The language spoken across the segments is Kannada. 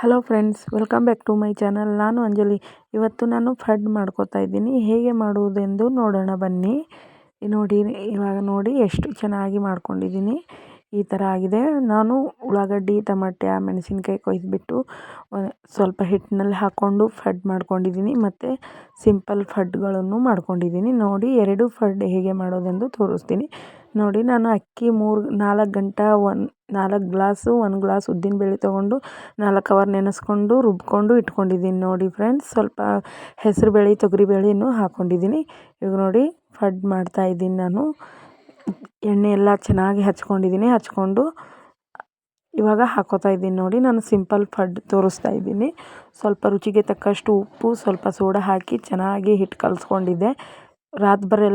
Hello friends welcome back to my channel ನಾನು ಅಂಜಲಿ. ಇವತ್ತು ನಾನು ಫಡ್ ಮಾಡ್ಕೋತಾ ಇದ್ದೀನಿ. ಹೇಗೆ ಮಾಡುವುದೆಂದು ನೋಡೋಣ ಬನ್ನಿ. ನೋಡಿ, ಇವಾಗ ನೋಡಿ ಎಷ್ಟು ಚೆನ್ನಾಗಿ ಮಾಡ್ಕೊಂಡಿದ್ದೀನಿ. ಈ ಥರ ಆಗಿದೆ. ನಾನು ಉಳ್ಳಾಗಡ್ಡಿ, ಟಮಾಟ್ಯ, ಮೆಣಸಿನ್ಕಾಯಿ ಕೊಯ್ದುಬಿಟ್ಟು ಸ್ವಲ್ಪ ಹಿಟ್ಟಿನಲ್ಲಿ ಹಾಕ್ಕೊಂಡು ಫಡ್ ಮಾಡ್ಕೊಂಡಿದ್ದೀನಿ. ಮತ್ತು ಸಿಂಪಲ್ ಫಡ್ಗಳನ್ನು ಮಾಡ್ಕೊಂಡಿದ್ದೀನಿ. ನೋಡಿ, ಎರಡು ಫಡ್ ಹೇಗೆ ಮಾಡೋದೆಂದು ತೋರಿಸ್ತೀನಿ. ನೋಡಿ ನಾನು ಅಕ್ಕಿ ಮೂರು, ನಾಲ್ಕು ಗಂಟೆ ಒನ್, ನಾಲ್ಕು ಗ್ಲಾಸು, ಒಂದು ಗ್ಲಾಸ್ ಉದ್ದಿನ ಬೇಳೆ ತೊಗೊಂಡು ನಾಲ್ಕು ಅವರ್ ನೆನೆಸ್ಕೊಂಡು ರುಬ್ಕೊಂಡು ಇಟ್ಕೊಂಡಿದ್ದೀನಿ ನೋಡಿ ಫ್ರೆಂಡ್ಸ್ ಸ್ವಲ್ಪ ಹೆಸರುಬೇಳೆ ತೊಗರಿಬೇಳೆನೂ ಹಾಕ್ಕೊಂಡಿದ್ದೀನಿ ಇವಾಗ ನೋಡಿ ಫಡ್ ಮಾಡ್ತಾ ಇದ್ದೀನಿ ನಾನು. ಎಣ್ಣೆ ಎಲ್ಲ ಚೆನ್ನಾಗಿ ಹಚ್ಕೊಂಡಿದ್ದೀನಿ, ಹಚ್ಕೊಂಡು ಇವಾಗ ಹಾಕೋತಾ ಇದ್ದೀನಿ ನೋಡಿ ನಾನು ಸಿಂಪಲ್ ಫಡ್ ತೋರಿಸ್ತಾ ಇದ್ದೀನಿ. ಸ್ವಲ್ಪ ರುಚಿಗೆ ತಕ್ಕಷ್ಟು ಉಪ್ಪು, ಸ್ವಲ್ಪ ಸೋಡಾ ಹಾಕಿ ಚೆನ್ನಾಗಿ ಹಿಟ್ಟು ಕಲಿಸ್ಕೊಂಡಿದ್ದೆ. ರಾತ್ರಿ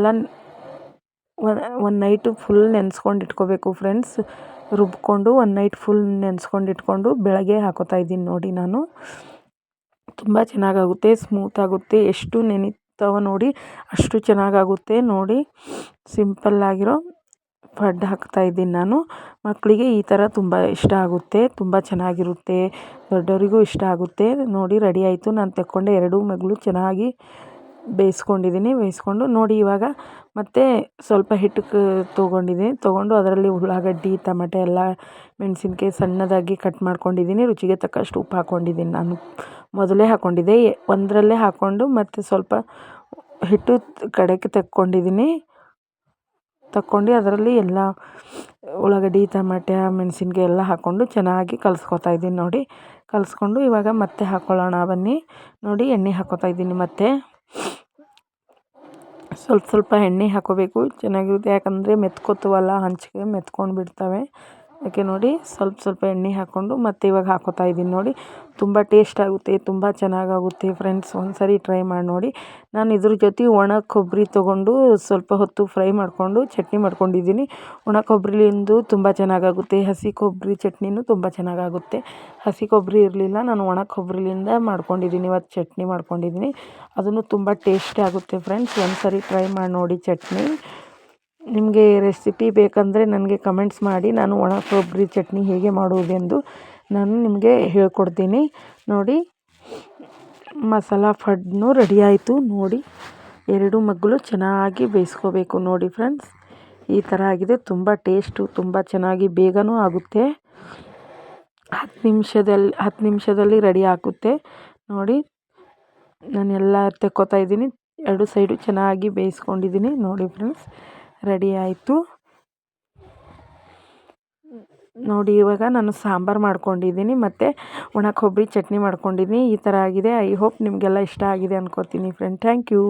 ಒಂದು ನೈಟು ಫುಲ್ ನೆನ್ಸ್ಕೊಂಡು ಇಟ್ಕೋಬೇಕು ಫ್ರೆಂಡ್ಸ್ ರುಬ್ಬಿಕೊಂಡು ಒನ್ ನೈಟ್ ಫುಲ್ ನೆನ್ಸ್ಕೊಂಡು ಇಟ್ಕೊಂಡು ಬೆಳಗ್ಗೆ ಹಾಕೋತಾ ಇದ್ದೀನಿ ನೋಡಿ ನಾನು. ತುಂಬ ಚೆನ್ನಾಗಾಗುತ್ತೆ ಸ್ಮೂತ್ ಆಗುತ್ತೆ. ಎಷ್ಟು ನೆನಿತಾವ ನೋಡಿ, ಅಷ್ಟು ಚೆನ್ನಾಗಾಗುತ್ತೆ ನೋಡಿ. ಸಿಂಪಲ್ಲಾಗಿರೋ ಫಡ್ ಹಾಕ್ತಾ ಇದ್ದೀನಿ ನಾನು. ಮಕ್ಕಳಿಗೆ ಈ ಥರ ತುಂಬ ಇಷ್ಟ ಆಗುತ್ತೆ, ತುಂಬ ಚೆನ್ನಾಗಿರುತ್ತೆ, ದೊಡ್ಡವರಿಗೂ ಇಷ್ಟ ಆಗುತ್ತೆ. ನೋಡಿ ರೆಡಿ ಆಯಿತು. ನಾನು ತಕ್ಕೊಂಡೆ ಎರಡೂ ಮಗಳು ಚೆನ್ನಾಗಿ ಬೇಯಿಸ್ಕೊಂಡಿದ್ದೀನಿ, ಬೇಯಿಸ್ಕೊಂಡು ನೋಡಿ ಇವಾಗ ಮತ್ತೆ ಸ್ವಲ್ಪ ಹಿಟ್ಟು ತೊಗೊಂಡಿದ್ದೀನಿ. ತೊಗೊಂಡು ಅದರಲ್ಲಿ ಉಳ್ಳಾಗಡ್ಡಿ, ಟಮಟೆ ಎಲ್ಲ ಮೆಣಸಿನ್ಕಾಯಿ ಸಣ್ಣದಾಗಿ ಕಟ್ ಮಾಡ್ಕೊಂಡಿದ್ದೀನಿ. ರುಚಿಗೆ ತಕ್ಕಷ್ಟು ಉಪ್ಪು ಹಾಕ್ಕೊಂಡಿದ್ದೀನಿ ನಾನು. ಮೊದಲೇ ಹಾಕ್ಕೊಂಡಿದ್ದೆ ಒಂದರಲ್ಲೇ ಹಾಕ್ಕೊಂಡು ಮತ್ತು ಸ್ವಲ್ಪ ಹಿಟ್ಟು ಕಡೆಗೆ ತಕ್ಕೊಂಡಿದ್ದೀನಿ. ತಕ್ಕೊಂಡು ಅದರಲ್ಲಿ ಎಲ್ಲ ಉಳ್ಳಾಗಡ್ಡಿ, ಟಮಾಟೆ, ಮೆಣಸಿನ್ಕಾಯಿ ಎಲ್ಲ ಹಾಕ್ಕೊಂಡು ಚೆನ್ನಾಗಿ ಕಲಸ್ಕೊತಾ ಇದ್ದೀನಿ ನೋಡಿ. ಕಲಸ್ಕೊಂಡು ಇವಾಗ ಮತ್ತೆ ಹಾಕ್ಕೊಳ್ಳೋಣ ಬನ್ನಿ. ನೋಡಿ ಎಣ್ಣೆ ಹಾಕ್ಕೋತಾ ಇದ್ದೀನಿ ಮತ್ತೆ. ಸ್ವಲ್ಪ ಸ್ವಲ್ಪ ಎಣ್ಣೆ ಹಾಕೋಬೇಕು. ಚೆನ್ನಾಗಿರುತ್ತೆ. ಯಾಕಂದರೆ ಮೆತ್ಕೋತವಲ್ಲ ಹಂಚಿಗೆ ಮೆತ್ಕೊಂಡು ಬಿಡ್ತವೆ ಅದಕ್ಕೆ ನೋಡಿ ಸ್ವಲ್ಪ ಸ್ವಲ್ಪ ಎಣ್ಣೆ ಹಾಕ್ಕೊಂಡು ಮತ್ತೆ ಇವಾಗ ಹಾಕೋತಾ ಇದ್ದೀನಿ ನೋಡಿ. ತುಂಬ ಟೇಸ್ಟ್ ಆಗುತ್ತೆ, ತುಂಬ ಚೆನ್ನಾಗಾಗುತ್ತೆ ಫ್ರೆಂಡ್ಸ್ ಒಂದು ಸರಿ ಟ್ರೈ ಮಾಡಿ ನೋಡಿ. ನಾನು ಇದ್ರ ಜೊತೆ ಒಣ ಕೊಬ್ಬರಿ ತೊಗೊಂಡು ಸ್ವಲ್ಪ ಹೊತ್ತು ಫ್ರೈ ಮಾಡಿಕೊಂಡು ಚಟ್ನಿ ಮಾಡ್ಕೊಂಡಿದ್ದೀನಿ. ಒಣ ಕೊಬ್ಬರಿಲಿಂದು ತುಂಬ ಚೆನ್ನಾಗಾಗುತ್ತೆ, ಹಸಿ ಕೊಬ್ಬರಿ ಚಟ್ನಿನೂ ತುಂಬ ಚೆನ್ನಾಗಾಗುತ್ತೆ. ಹಸಿ ಕೊಬ್ಬರಿ ಇರಲಿಲ್ಲ, ನಾನು ಒಣ ಕೊಬ್ಬರಿಲಿಂದ ಮಾಡ್ಕೊಂಡಿದ್ದೀನಿ, ಇವತ್ತು ಚಟ್ನಿ ಮಾಡ್ಕೊಂಡಿದ್ದೀನಿ. ಅದನ್ನು ತುಂಬ ಟೇಸ್ಟ್ ಆಗುತ್ತೆ ಫ್ರೆಂಡ್ಸ್ ಒಂದು ಸರಿ ಟ್ರೈ ಮಾಡಿ ನೋಡಿ ಚಟ್ನಿ. ನಿಮಗೆ ರೆಸಿಪಿ ಬೇಕಂದರೆ ನನಗೆ ಕಮೆಂಟ್ಸ್ ಮಾಡಿ. ನಾನು ಒಣ ಕೊಬ್ಬರಿ ಚಟ್ನಿ ಹೇಗೆ ಮಾಡುವುದೆಂದು ನಾನು ನಿಮಗೆ ಹೇಳ್ಕೊಡ್ತೀನಿ. ನೋಡಿ, ಮಸಾಲ ಫಡ್ನು ರೆಡಿ ಆಯಿತು. ನೋಡಿ, ಎರಡು ಮಗ್ಗಲು ಚೆನ್ನಾಗಿ ಬೇಯಿಸ್ಕೋಬೇಕು. ನೋಡಿ ಫ್ರೆಂಡ್ಸ್ ಈ ಥರ ಆಗಿದೆ. ತುಂಬ ಟೇಸ್ಟು ತುಂಬ ಚೆನ್ನಾಗಿ ಬೇಗನೂ ಆಗುತ್ತೆ. ಹತ್ತು ನಿಮಿಷದಲ್ಲಿ ಹತ್ತು ನಿಮಿಷದಲ್ಲಿ ರೆಡಿ ಆಗುತ್ತೆ. ನೋಡಿ ನಾನು ಎಲ್ಲ ತೆಕ್ಕೋತಾ ಇದ್ದೀನಿ. ಎರಡು ಸೈಡು ಚೆನ್ನಾಗಿ ಬೇಯಿಸ್ಕೊಂಡಿದ್ದೀನಿ. ನೋಡಿ ಫ್ರೆಂಡ್ಸ್ ರೆಡಿ ಆಯಿತು. ನೋಡಿ, ಇವಾಗ ನಾನು ಸಾಂಬಾರು ಮಾಡ್ಕೊಂಡಿದ್ದೀನಿ, ಮತ್ತು ಒಣ ಕೊಬ್ಬರಿ ಚಟ್ನಿ ಮಾಡ್ಕೊಂಡಿದ್ದೀನಿ. ಈ ಥರ ಆಗಿದೆ. ಐ ಹೋಪ್ ನಿಮಗೆಲ್ಲ ಇಷ್ಟ ಆಗಿದೆ ಅಂದ್ಕೋತೀನಿ ಫ್ರೆಂಡ್ ಥ್ಯಾಂಕ್ ಯು